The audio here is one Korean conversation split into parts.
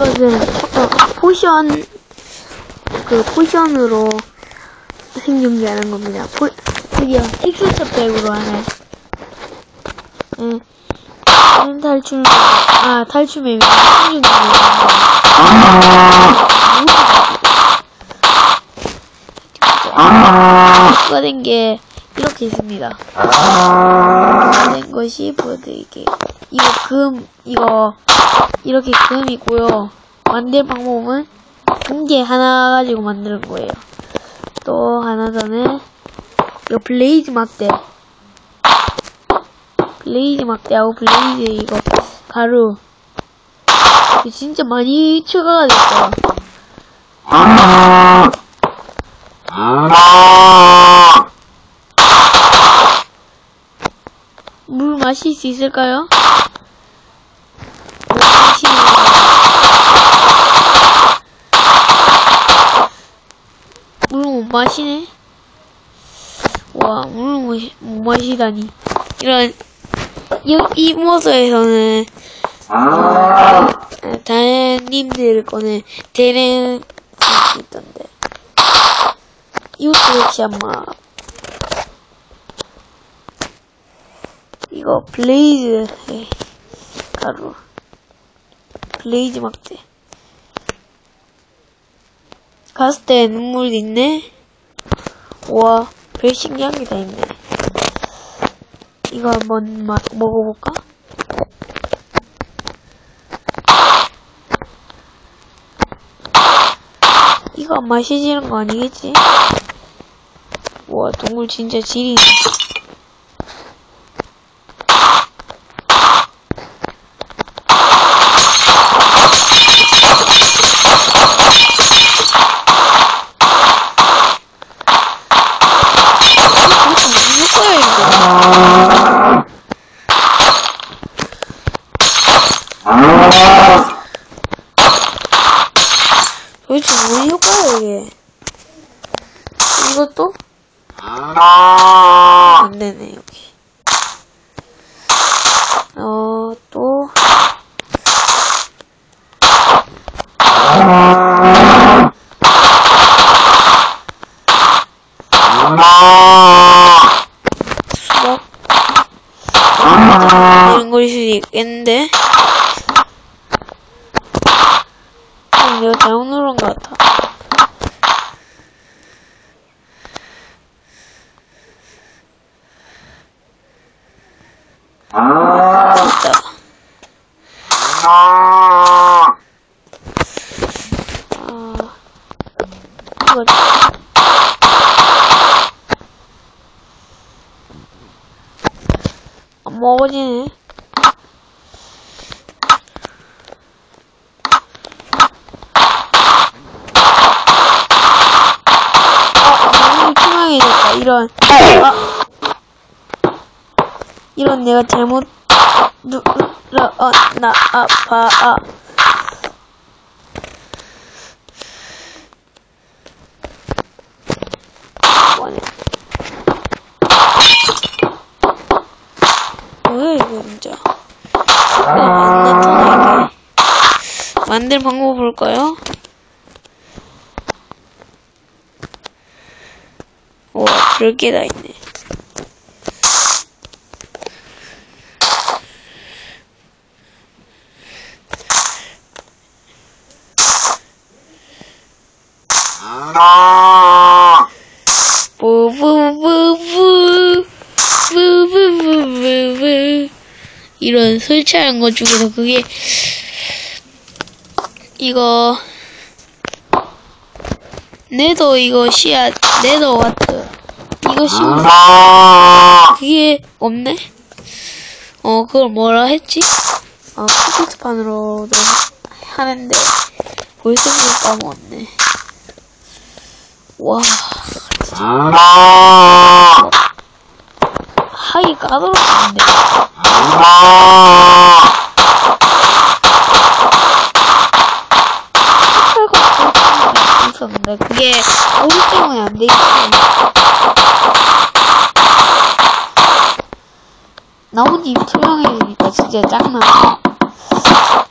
어, 포션 그 포션으로 생존기하는 겁니다. 포, 드디어 텍스처 백으로 하는 예. 다른 탈출 아 탈출맵이 생존기입니다. 추가된 게 이렇게 있습니다. 추가된 것이 보여드릴게요. 이거 금, 이거, 이렇게 금이고요. 만들 방법은 공개 하나 가지고 만드는 거예요. 또 하나 더는, 이거 블레이즈 막대. 블레이즈 막대하고 블레이즈 이거 가루. 이거 진짜 많이 추가가 됐어요. 물 마실 수 있을까요? 물 마시는 물 못 마시네? 와, 물을 못, 마시다니. 이런, 이, 이 모드에서는, 어, 다현님들 거는 대連할수 있던데. 이것도 역시 아마, 이거 블레이즈 의 가루 블레이즈 막대 때 눈물이 있네 우와 별 신기한 게 다 있네 이거 한번 마, 먹어볼까? 이거 안 마시지는 거 아니겠지? 우와 동물 진짜 질이 있네 이거 이거 도대체 뭔 효과야 이게 이것도 안 되네 여기. 어 또. 수박 이런 걸 수도 있겠는데? 아, 내가 잘못 누른 것 같아 됐다 아 이거 안 먹어지네 아, 너무 투명해졌다. 이런. 아. 이런 내가 잘못 눌러, 어, 나, 아파, 아. 뭐하냐. 뭐야, 이거, 진짜. 왜 안 나타나, 이게. 만들 방법 볼까요? 와, 별게 다 있네. 부부부부 부부부부부 이런 설치한 것 중에서 그게 이거 네더 이거 씨앗 네더 와트 이거 심으면 그게 없네? 어 그걸 뭐라 했지? 어 컴퓨터판으로도 하는데 벌써 까먹었네. 와. 하기 까다롭겠는데 이제 짱나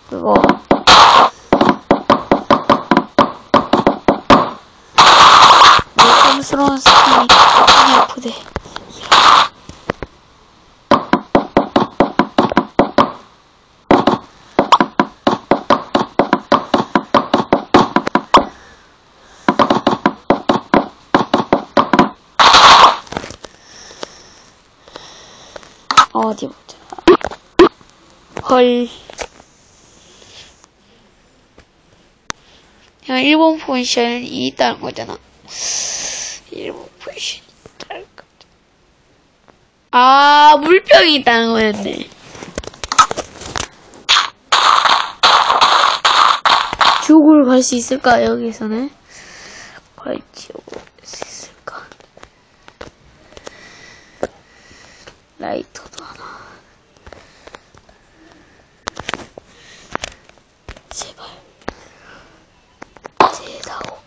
그거. 고통스러운 스킨이 많이 아프대. 어디 보자 헐. 그냥 일본 포지션이 있다는 거잖아. 일본 포지션이 있다는 거. 아, 물병이 있다는 거였네. 지옥을 갈 수 있을까, 여기서는? 과연 지옥을 갈 수 있을까? 라이터도 하나. 제발. 제다오.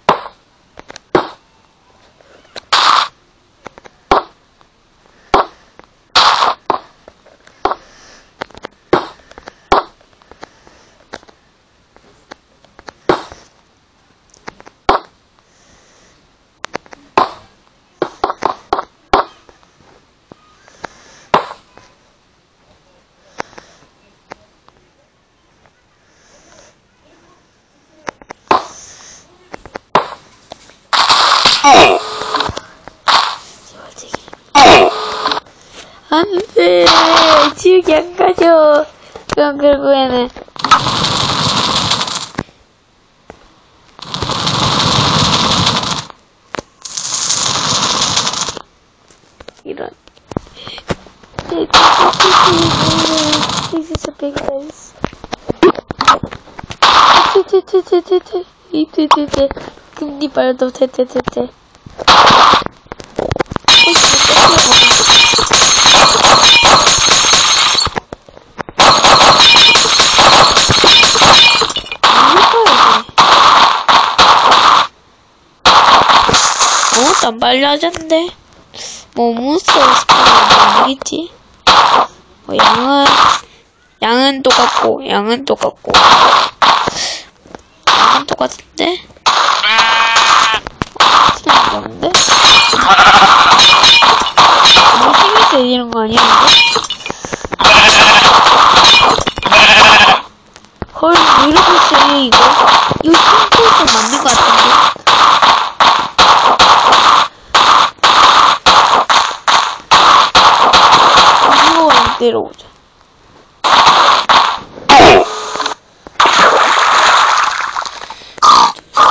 제발 제기. 안 돼. 지옥이 안 가죠. 그럼 결국에는. 이런. This is a big mess. 테테테테테테. 이테테테. 금리 발도 테테테테. 발려졌는데? 뭐 몬스터 스파는 아니겠지? 뭐 양은 양은 똑같고 양은 똑같고. 양은 똑같은데? 틀렸는데 너무 힘이 세지는 거 아니야? 헐 왜 이렇게 세 이거? 이거 힘포스 맞는 거 같은데 때려보자.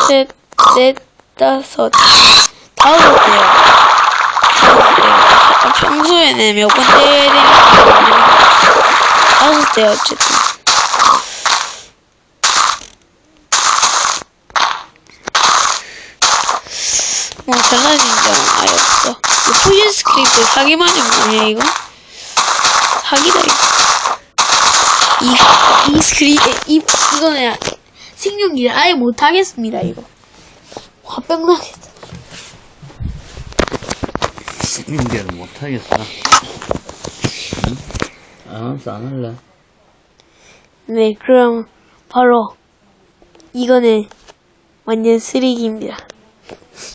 셋, 넷, 다섯, 다섯 개요. 평소에는 몇 번 때리는 거거든요. 다섯 대 어쨌든. 뭐 달라진 점은 아예 없어. 이 포션 스크립트 사기만 하면 뭐냐 이거? 사기다. 이, 이 스크립, 이, 이거는 생존기를 아예 못하겠습니다 이거. 화병 나겠다. 승인대를 못하겠어. 응? 알았어, 안 할래. 네, 그럼 바로 이거는 완전 쓰레기입니다.